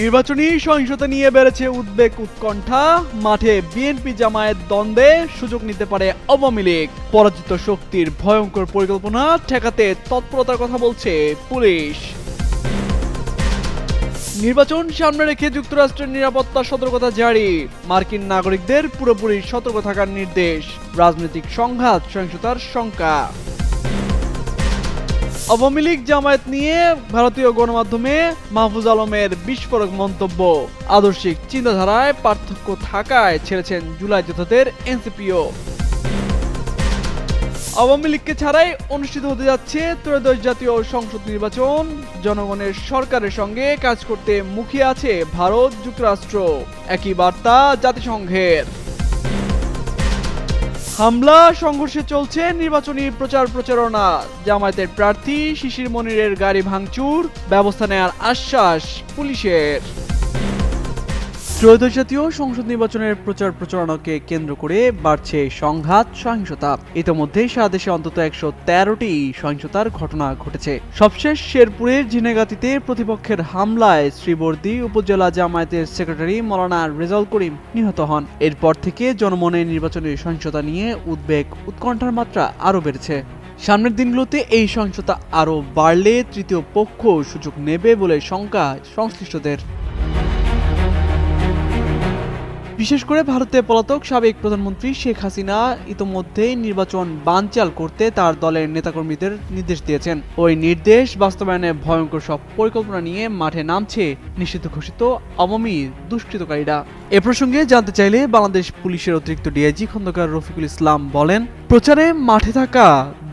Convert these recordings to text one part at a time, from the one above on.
নির্বাচনী সহিংসতা নিয়ে বেড়েছে উদ্বেগ উৎকণ্ঠা। মাঠে বিএনপি জামায়াত দ্বন্দ্বে সুযোগ নিতে পারে আওয়ামী লীগ। পরাজিত শক্তির ভয়ঙ্কর পরিকল্পনা ঠেকাতে তৎপরতার কথা বলছে পুলিশ। নির্বাচন সামনে রেখে যুক্তরাষ্ট্রের নিরাপত্তা সতর্কতা জারি। মার্কিন নাগরিকদের পুরোপুরি সতর্ক থাকার নির্দেশ। রাজনৈতিক সংঘাত, সহিংসতার শঙ্কা। আওয়ামী লীগ জামায়াত নিয়ে ভারতীয় গণমাধ্যমে মাহফুজ আলমের বিস্ফোরক মন্তব্য। আদর্শিক চিন্তাধারায় পার্থক্য থাকায় ছেড়েছেন জুলাই যোদ্ধাদের এনসিপিও। আওয়ামী লীগকে ছাড়াই অনুষ্ঠিত হতে যাচ্ছে ত্রয়োদশ জাতীয় সংসদ নির্বাচন। জনগণের সরকারের সঙ্গে কাজ করতে মুখিয়ে আছে ভারত যুক্তরাষ্ট্র। একই বার্তা জাতিসংঘের। হামলা, সংঘর্ষে চলছে নির্বাচনী প্রচার প্রচারণা। জামায়াতের প্রার্থী শিশির মনিরের গাড়ি ভাঙচুর, ব্যবস্থা নেয়ার আশ্বাস পুলিশের। ত্রয়োদশ জাতীয় সংসদ নির্বাচনের প্রচার প্রচারণাকে কেন্দ্র করে বাড়ছে সংঘাত, সহিংসতা। ইতোমধ্যে সারা দেশে অন্তত একশো তেরোটি সহিংসতার ঘটনা ঘটেছে। সবশেষ শেরপুরের ঝিনেগাতিতে প্রতিপক্ষের হামলায় শ্রীবর্দী উপজেলা জামায়াতের সেক্রেটারি মৌলানা রেজাউল করিম নিহত হন। এরপর থেকে জনমনে নির্বাচনী সহিংসতা নিয়ে উদ্বেগ, উৎকণ্ঠার মাত্রা আরও বেড়েছে। সামনের দিনগুলোতে এই সহিংসতা আরও বাড়লে তৃতীয় পক্ষ সুযোগ নেবে বলে শঙ্কা সংশ্লিষ্টদের। বিশেষ করে ভারতে পলাতক সাবেক প্রধানমন্ত্রী শেখ হাসিনা ইতোমধ্যেই নির্বাচন বানচাল করতে তার দলের নেতাকর্মীদের নির্দেশ দিয়েছেন। ওই নির্দেশ বাস্তবায়নে ভয়ঙ্কর সব পরিকল্পনা নিয়ে মাঠে নামছে নিষিদ্ধ ঘোষিত আওয়ামী দুষ্কৃতকারীরা। এ প্রসঙ্গে জানতে চাইলে বাংলাদেশ পুলিশের অতিরিক্ত ডিআইজি খন্দকার রফিকুল ইসলাম বলেন, প্রচারে মাঠে থাকা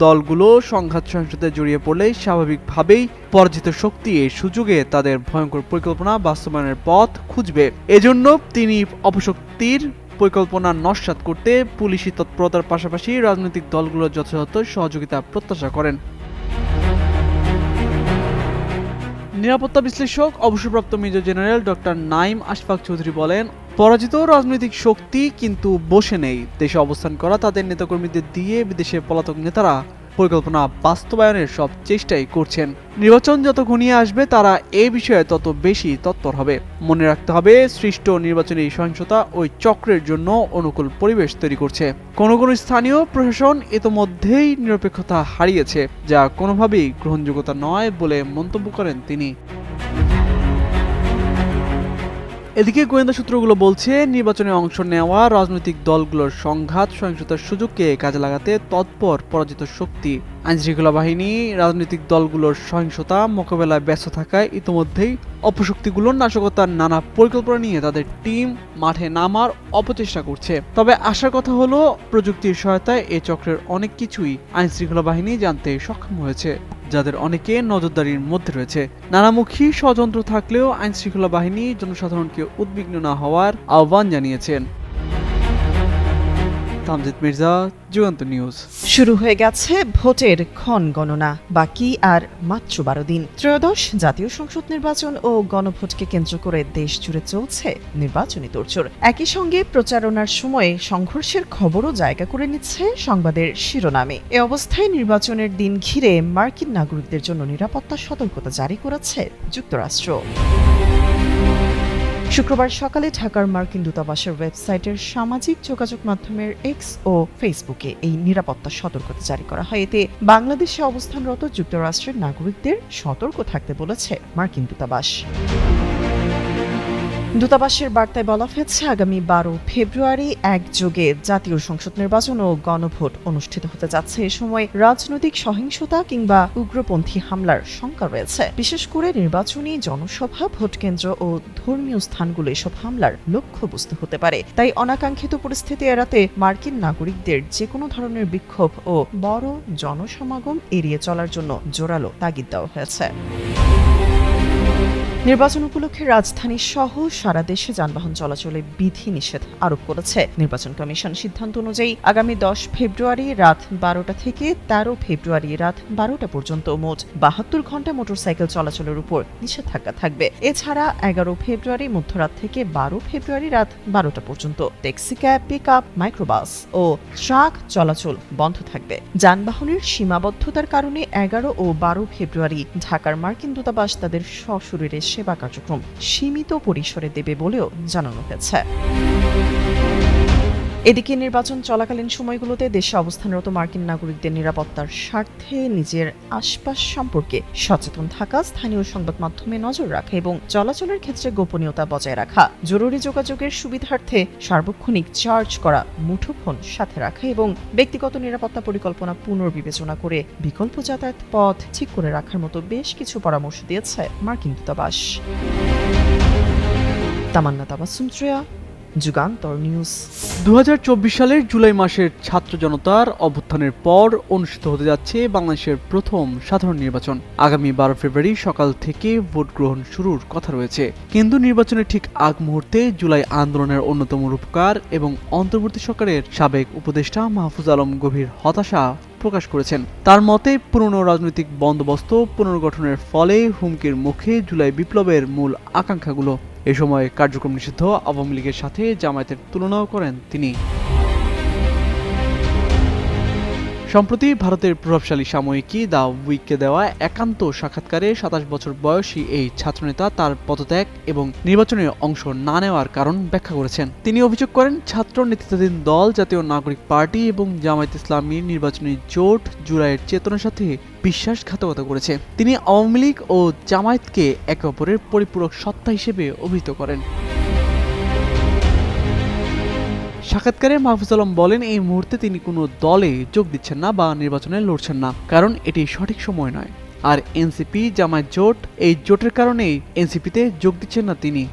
দলগুলো সংঘাত সহিংসতায় জড়িয়ে পড়লে স্বাভাবিকভাবেই পরাজিত শক্তি এই সুযোগে তাদের ভয়ঙ্কর পরিকল্পনা বাস্তবায়নের পথ খুঁজবে। এজন্য তিনি অপশক্তির পরিকল্পনা নস্যাৎ করতে পুলিশি তৎপরতার পাশাপাশি রাজনৈতিক দলগুলোর যথাযথ সহযোগিতা প্রত্যাশা করেন। নিরাপত্তা বিশ্লেষক, অবসরপ্রাপ্ত major general doctor Naim Ashfaq Chowdhury বলেন, পরাজিত রাজনৈতিক শক্তি কিন্তু বসে নেই। দেশে অবস্থান করা তাদের নেতাকর্মীদের দিয়ে বিদেশে পলাতক নেতারা পরিকল্পনা বাস্তবায়নের সব চেষ্টাই করছেন। নির্বাচন যত ঘনিয়ে আসবে, তারা এ বিষয়ে তত বেশি তৎপর হবে। মনে রাখতে হবে, সৃষ্ট নির্বাচনী সহিংসতা ওই চক্রের জন্য অনুকূল পরিবেশ তৈরি করছে। কোন কোন স্থানীয় প্রশাসন ইতোমধ্যেই নিরপেক্ষতা হারিয়েছে, যা কোনোভাবেই গ্রহণযোগ্যতা নয় বলে মন্তব্য করেন তিনি। এদিকে গোয়েন্দা সূত্রগুলো বলছে, নির্বাচনে অংশ নেওয়া রাজনৈতিক দলগুলোর সংঘাত, সহিংসতার সুযোগকে কাজে লাগাতে তৎপর পরাজিত শক্তি। আইনশৃঙ্খলা বাহিনী, রাজনৈতিক দলগুলোর সহিংসতা, মোকাবেলায় ব্যস্ত থাকায় ইতোমধ্যেই অপশক্তিগুলোর নাশকতার নানা পরিকল্পনা নিয়ে তাদের টিম মাঠে নামার অপচেষ্টা করছে। তবে আশার কথা হলো, প্রযুক্তির সহায়তায় এ চক্রের অনেক কিছুই আইনশৃঙ্খলা বাহিনী জানতে সক্ষম হয়েছে। যাদের অনেকে নজরদারির মধ্যে রয়েছে। নানামুখী ষড়যন্ত্র থাকলেও আইনশৃঙ্খলা বাহিনী জনসাধারণকে উদ্বিগ্ন না হওয়ার আহ্বান জানিয়েছেন। তামজিদ মির্জা, যুগান্ত নিউজ। শুরু হয়ে গেছে ভোটের ক্ষণ গণনা, বাকি আর মাত্র বারো দিন। ত্রয়োদশ জাতীয় সংসদ নির্বাচন ও গণভোটকে কেন্দ্র করে দেশ জুড়ে চলছে নির্বাচনী তোড়জোড়। একই সঙ্গে প্রচারণার সময়ে সংঘর্ষের খবরও জায়গা করে নিচ্ছে সংবাদের শিরোনামে। এ অবস্থায় নির্বাচনের দিন ঘিরে মার্কিন নাগরিকদের জন্য নিরাপত্তা সতর্কতা জারি করেছে যুক্তরাষ্ট্র। শুক্রবার সকালে ঢাকার মার্কিন দূতাবাসের ওয়েবসাইটের সামাজিক যোগাযোগ মাধ্যমের এক্স ও ফেসবুকে এই নিরাপত্তা সতর্কতা জারি করা হয়। এতে বাংলাদেশে অবস্থানরত যুক্তরাষ্ট্রের নাগরিকদের সতর্ক থাকতে বলেছে মার্কিন দূতাবাস। দূতাবাসের বার্তায় বলা হয়েছে, আগামী বারো ফেব্রুয়ারি একযোগে জাতীয় সংসদ নির্বাচন ও গণভোট অনুষ্ঠিত হতে যাচ্ছে। এ সময় রাজনৈতিক সহিংসতা কিংবা উগ্রপন্থী হামলার শঙ্কা রয়েছে। বিশেষ করে নির্বাচনী জনসভা, ভোট কেন্দ্র ও ধর্মীয় স্থানগুলো এসব হামলার লক্ষ্যবস্তু হতে পারে। তাই অনাকাঙ্ক্ষিত পরিস্থিতি এড়াতে মার্কিন নাগরিকদের যে কোনো ধরনের বিক্ষোভ ও বড় জনসমাগম এড়িয়ে চলার জন্য জোরালো তাগিদ দেওয়া হয়েছে। নির্বাচন উপলক্ষে রাজধানী সহ সারা দেশে যানবাহন চলাচলে বিধি নিষেধ আরোপ করেছে। নির্বাচন কমিশন সিদ্ধান্ত অনুযায়ী আগামী দশ ফেব্রুয়ারি রাত বারোটা থেকে তেরো ফেব্রুয়ারি রাত বারোটা পর্যন্ত মোট বাহাত্তর ঘণ্টা মোটরসাইকেল চলাচলের উপর নিষেধাজ্ঞা থাকবে। এছাড়া এগারো ফেব্রুয়ারি মধ্যরাত থেকে বারো ফেব্রুয়ারি রাত বারোটা পর্যন্ত taxi cab pick up microbus ও ট্রাক চলাচল বন্ধ থাকবে। যানবাহনের সীমাবদ্ধতার কারণে এগারো ও বারো ফেব্রুয়ারি ঢাকার মার্কিন দূতাবাস তাদের সশরীরে সেবা কার্যক্রম সীমিত পরিসরে দেবে বলেও জানানো হয়েছে। এদিকে নির্বাচন চলাকালীন সময়গুলোতে দেশে অবস্থানরত মার্কিন নাগরিকদের নিরাপত্তার স্বার্থে নিজের আশপাশ সম্পর্কে সচেতন থাকা, স্থানীয় সংবাদ মাধ্যমে নজর রাখা এবং চলাচলের ক্ষেত্রে গোপনীয়তা বজায় রাখা, জরুরি যোগাযোগের সুবিধার্থে সার্বক্ষণিক চার্জ করা, মুঠোফোন সাথে রাখা এবং ব্যক্তিগত নিরাপত্তা পরিকল্পনা পুনর্বিবেচনা করে বিকল্প যাতায়াত পথ ঠিক করে রাখার মতো বেশ কিছু পরামর্শ দিয়েছে মার্কিন দূতাবাস। তামান্না তাবাসুম শ্রেয়া যুগান্তর নিউজ দু সালের জুলাই মাসের ছাত্র জনতার অভ্যুত্থানের পর অনুষ্ঠিত হতে যাচ্ছে বাংলাদেশের প্রথম সাধারণ নির্বাচন। আগামী বারো ফেব্রুয়ারি সকাল থেকে ভোট গ্রহণ শুরুর কথা রয়েছে। কিন্তু নির্বাচনের ঠিক আগ মুহূর্তে জুলাই আন্দোলনের অন্যতম রূপকার এবং অন্তর্বর্তী সরকারের সাবেক উপদেষ্টা মাহফুজ আলম গভীর হতাশা প্রকাশ করেছেন। তার মতে, পুরনো রাজনৈতিক বন্দোবস্ত পুনর্গঠনের ফলে হুমকির মুখে জুলাই বিপ্লবের মূল আকাঙ্ক্ষাগুলো। এ সময় কার্যক্রম নিষিদ্ধ আওয়ামী লীগের সাথে জামায়াতের তুলনাও করেন তিনি। সম্প্রতি ভারতের প্রভাবশালী সাময়িকী দ্য উইককে দেওয়া একান্ত সাক্ষাৎকারে সাতাশ বছর বয়সী এই ছাত্রনেতা তার পদত্যাগ এবং নির্বাচনে অংশ না নেওয়ার কারণ ব্যাখ্যা করেছেন। তিনি অভিযোগ করেন, ছাত্র নেতৃত্বাধীন দল, জাতীয় নাগরিক পার্টি এবং জামায়াত ইসলামী নির্বাচনী জোট জুলাইয়ের চেতনার সাথে বিশ্বাসঘাতকতা করেছে। তিনি আওয়ামী লীগ ও জামায়াতকে একে অপরের পরিপূরক সত্তা হিসেবে অভিহিত করেন। সাক্ষাৎকারে মাহফুজ আলম বলেন, এই মুহূর্তে তিনি কোনো দলে যোগ দিচ্ছেন না বা নির্বাচনে লড়ছেন না, কারণ এটি সঠিক সময় নয়। আর এনসিপি, জামায়াত জোট, এই জোটের কারণেই এনসিপিতে যোগ দিচ্ছেন না তিনি।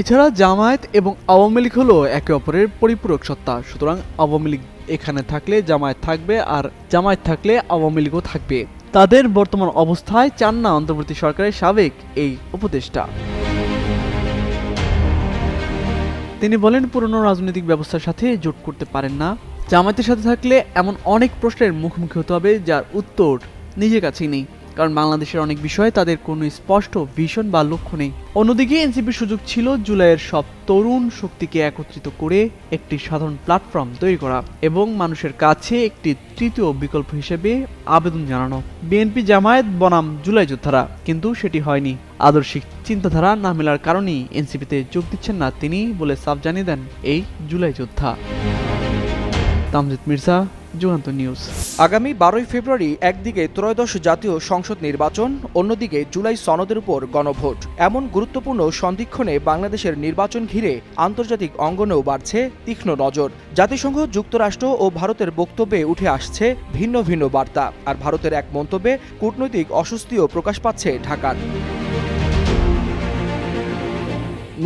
এছাড়া জামায়াত এবং আওয়ামী লীগ হলো একে অপরের পরিপূরক সত্তা। সুতরাং আওয়ামী লীগ এখানে থাকলে জামায়াত থাকবে আর জামায়াত থাকলে আওয়ামী লীগও থাকবে। তাদের বর্তমান অবস্থায় চান না অন্তর্বর্তী সরকারের সাবেক এই উপদেষ্টা। তিনি বলেন, পুরনো রাজনৈতিক ব্যবস্থার সাথে জোট করতে পারেন না। জামায়াতের সাথে থাকলে এমন অনেক প্রশ্নের মুখোমুখি হতে হবে, যার উত্তর নিজের কাছেই নেই। কারণ বাংলাদেশের অনেক বিষয়ে তাদের কোনো স্পষ্ট ভিশন বা লক্ষ্য নেই। অন্যদিকে এনসিপির সুযোগ ছিল জুলাইয়ের সব তরুণ শক্তিকে একত্রিত করে একটি সাধারণ প্ল্যাটফর্ম তৈরি করা এবং মানুষের কাছে একটি তৃতীয় বিকল্প হিসেবে আবেদন জানানো। বিএনপি জামায়াত বনাম জুলাই যোদ্ধারা, কিন্তু সেটি হয়নি। আদর্শিক চিন্তাধারা না মেলার কারণেই এনসিপিতে যোগ দিচ্ছেন না তিনি বলে সাফ জানিয়ে দেন এই জুলাই যোদ্ধা। তামজিদ মির্জা যুগান্ত নিউজ। আগামী বারোই ফেব্রুয়ারি একদিকে ত্রয়োদশ জাতীয় সংসদ নির্বাচন, অন্যদিকে জুলাই সনদের উপর গণভোট। এমন গুরুত্বপূর্ণ সন্ধিক্ষণে বাংলাদেশের নির্বাচন ঘিরে আন্তর্জাতিক অঙ্গনেও বাড়ছে তীক্ষ্ণ নজর। জাতিসংঘ, যুক্তরাষ্ট্র ও ভারতের বক্তব্যে উঠে আসছে ভিন্ন ভিন্ন বার্তা। আর ভারতের এক মন্তব্যে, কূটনৈতিক অস্বস্তিও প্রকাশ পাচ্ছে ঢাকার।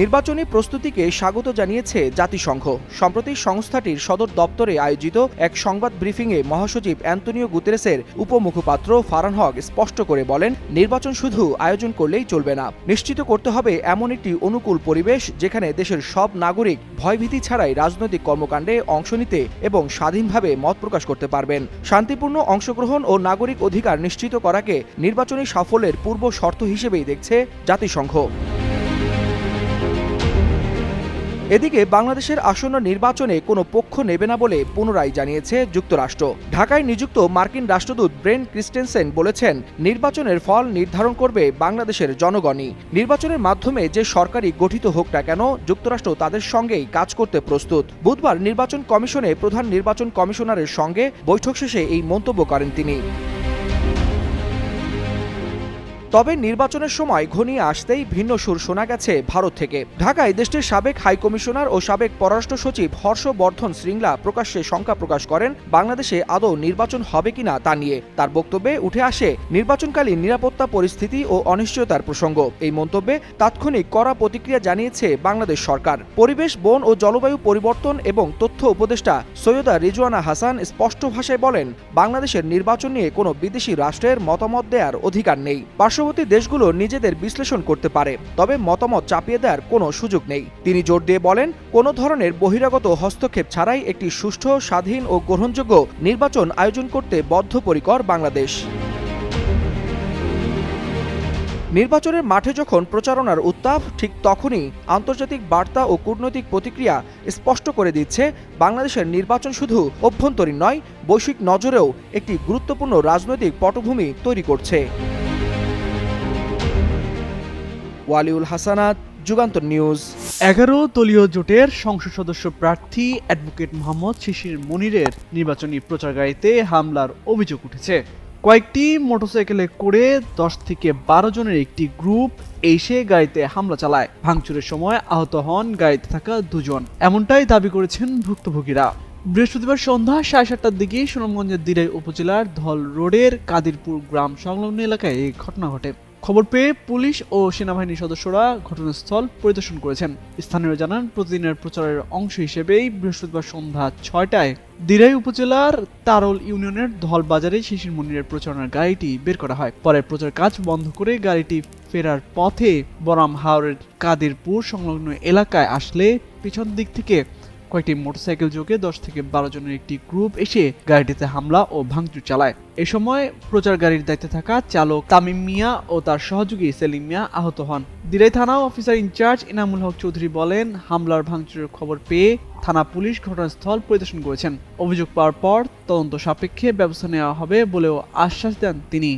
নির্বাচনী প্রস্তুতিকে স্বাগত জানিয়েছে জাতিসংঘ। সম্প্রতি সংস্থাটির সদর দপ্তরে আয়োজিত এক সংবাদ ব্রিফিংয়ে মহাসচিব অ্যান্তনিও গুতেরেসের উপমুখপাত্র ফারান হক স্পষ্ট করে বলেন, নির্বাচন শুধু আয়োজন করলেই চলবে না। নিশ্চিত করতে হবে এমন একটি অনুকূল পরিবেশ যেখানে দেশের সব নাগরিক ভয়ভীতি ছাড়াই রাজনৈতিক কর্মকাণ্ডে অংশ নিতে এবং স্বাধীনভাবে মত প্রকাশ করতে পারবেন। শান্তিপূর্ণ অংশগ্রহণ ও নাগরিক অধিকার নিশ্চিত করাকে নির্বাচনী সাফল্যের পূর্ব শর্ত হিসেবেই দেখছে জাতিসংঘ। এদিকে বাংলাদেশের আসন্ন নির্বাচনে কোনো পক্ষ নেবে না বলে পুনরায় জানিয়েছে যুক্তরাষ্ট্র। ঢাকায় নিযুক্ত মার্কিন রাষ্ট্রদূত ব্রেন ক্রিস্টেনসেন বলেছেন, নির্বাচনের ফল নির্ধারণ করবে বাংলাদেশের জনগণই। নির্বাচনের মাধ্যমে যে সরকারি গঠিত হোক না কেন, যুক্তরাষ্ট্র তাদের সঙ্গেই কাজ করতে প্রস্তুত। বুধবার নির্বাচন কমিশনে প্রধান নির্বাচন কমিশনারের সঙ্গে বৈঠক শেষে এই মন্তব্য করেন তিনি। তবে নির্বাচনের সময় ঘনিয়ে আসতেই ভিন্ন সুর শোনা গেছে ভারত থেকে। ঢাকায় দেশটির সাবেক হাই কমিশনার ও সাবেক পররাষ্ট্র সচিব হর্ষবর্ধন শ্রীংলা প্রকাশ্যে শঙ্কা প্রকাশ করেন, বাংলাদেশে আদৌ নির্বাচন হবে কিনা তা নিয়ে। তার বক্তব্যে উঠে আসে, নির্বাচনকালীন নিরাপত্তা পরিস্থিতি ও অনিশ্চয়তার প্রসঙ্গ। এই মন্তব্যে তাৎক্ষণিক কড়া প্রতিক্রিয়া জানিয়েছে বাংলাদেশ সরকার। পরিবেশ, বন ও জলবায়ু পরিবর্তন এবং তথ্য উপদেষ্টা সৈয়দা রিজওয়ানা হাসান স্পষ্ট ভাষায় বলেন, বাংলাদেশের নির্বাচন নিয়ে কোনো বিদেশি রাষ্ট্রের মতামত দেওয়ার অধিকার নেই। পার্শ্ববর্তী দেশগুলো নিজেদের বিশ্লেষণ করতে পারে, তবে মতামত চাপিয়ে দেওয়ার কোনো সুযোগ নেই। তিনি জোর দিয়ে বলেন, কোনো ধরনের বহিরাগত হস্তক্ষেপ ছাড়াই একটি সুষ্ঠু, স্বাধীন ও গ্রহণযোগ্য নির্বাচন আয়োজন করতে বদ্ধপরিকর বাংলাদেশ। নির্বাচনের মাঠে যখন প্রচারণার উত্তাপ, ঠিক তখনই আন্তর্জাতিক বার্তা ও কূটনৈতিক প্রতিক্রিয়া স্পষ্ট করে দিচ্ছে, বাংলাদেশের নির্বাচন শুধু অভ্যন্তরীণ নয়, বৈশ্বিক নজরেও একটি গুরুত্বপূর্ণ রাজনৈতিক পটভূমি তৈরি করছে। ওয়ালিউল হাসানাত, যুগান্তর নিউজ। এগারো দলীয় জোটের সংসদ সদস্য প্রার্থী অ্যাডভোকেট মোহাম্মদ শিশির মনিরের নির্বাচনী প্রচার গাড়িতে হামলার অভিযোগ উঠেছে। কয়েকটি মোটরসাইকেলে করে দশ থেকে বারো জনের একটি গ্রুপ এসে গাড়িতে হামলা চালায়। ভাঙচুরের সময় আহত হন গাড়িতে থাকা দুজন। এমনটাই দাবি করেছেন ভুক্তভোগীরা। বৃহস্পতিবার সন্ধ্যা সাড়ে সাতটার দিকে সুনামগঞ্জের দিরাই উপজেলার ধল রোডের কাদিরপুর গ্রাম সংলগ্ন এলাকায় এই ঘটনা ঘটে। খবর পেয়ে পুলিশ ও সেনাবাহিনীর সদস্যরা ঘটনাস্থল পরিদর্শন করেছেন। স্থানীয়রা জানান, প্রতিদিনের প্রচারের অংশ হিসেবেই বৃহস্পতিবার সন্ধ্যা ছয়টায় দিরাই উপজেলার তারল ইউনিয়নের ধল বাজারে শিশির মন্দিরের প্রচারণার গাড়িটি বের করা হয়। পরে প্রচার কাজ বন্ধ করে গাড়িটি ফেরার পথে বরাম হাওরের কাদিরপুর সংলগ্ন এলাকায় আসলে পিছন দিক থেকে কয়েকটি মোটরসাইকেল যোগে দশ থেকে বারো জনের একটি গ্রুপ এসে গাড়িটিতে হামলা ও ভাঙচুর চালায়। এ সময় প্রচার গাড়ির দায়িত্বে থাকা চালক তামিম মিয়া ও তার সহযোগী সেলিম মিয়া আহত হন। দিরাই থানা অফিসার ইনচার্জ ইনামুল হক চৌধুরী বলেন, হামলার ভাঙচুরের খবর পেয়ে থানা পুলিশ ঘটনাস্থল পরিদর্শন করেছেন। অভিযোগ পাওয়ার পর তদন্ত সাপেক্ষে ব্যবস্থা নেওয়া হবে বলেও আশ্বাস দেন তিনি।